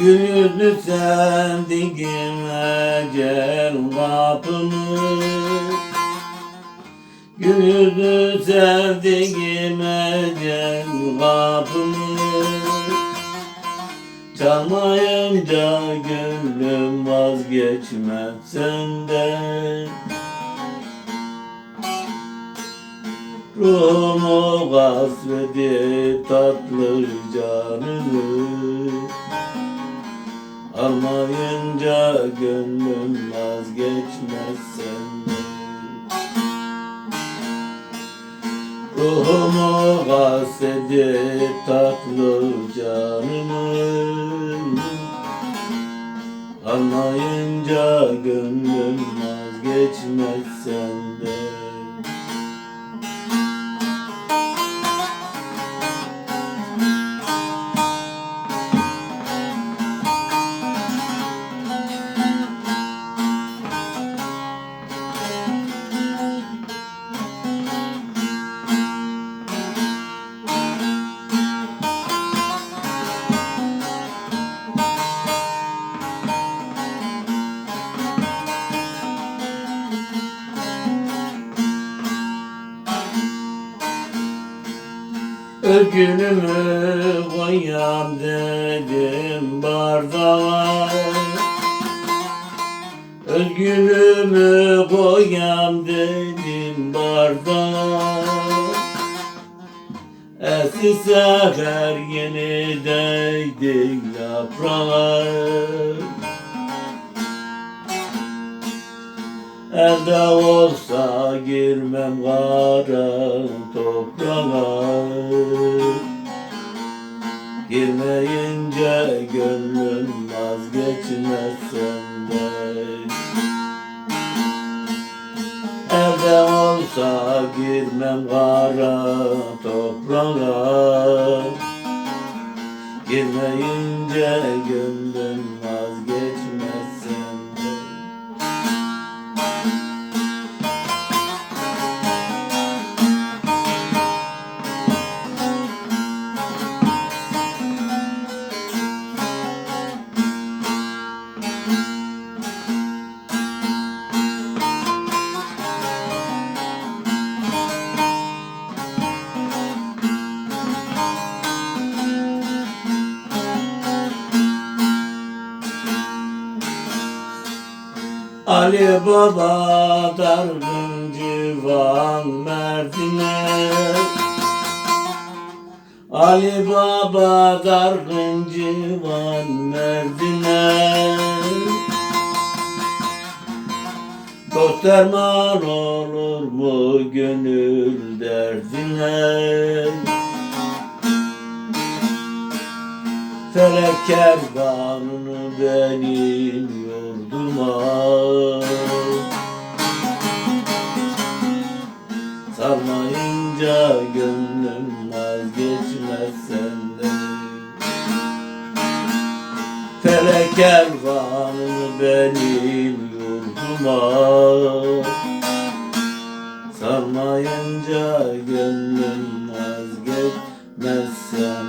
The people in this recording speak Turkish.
Gündüz sevdiğim ecel kapımı. Gündüz sevdiğim ecel kapımı. Çalmayınca gönlüm vazgeçmez senden. Ruhumu gasvedip tatlı canını Almayınca gönlüm vazgeçmez senden Ruhumu gasvedip tatlı canımı. Almayınca gönlüm vazgeçmez senden Ögünümü koyam dedim bardağa. Özgünümü koyam dedim bardağa. Esi seher yeni değdik yaprağa Elde olsa girmem kara toprağa. Girmeyince gönlüm vazgeçmez senden Elde olsa girmem kara toprağa. Girmeyince gönlüm vazgeçmez Ali Baba dargın civan merdine. Ali Baba dargın civan merdine. Dost derman olur mu gönül derdine Felek kervanını benim yurduma. Sarmayınca gönlüm vazgeçmez senden. Felek kervanını benim yurduma. Sarmayınca gönlüm vazgeçmez senden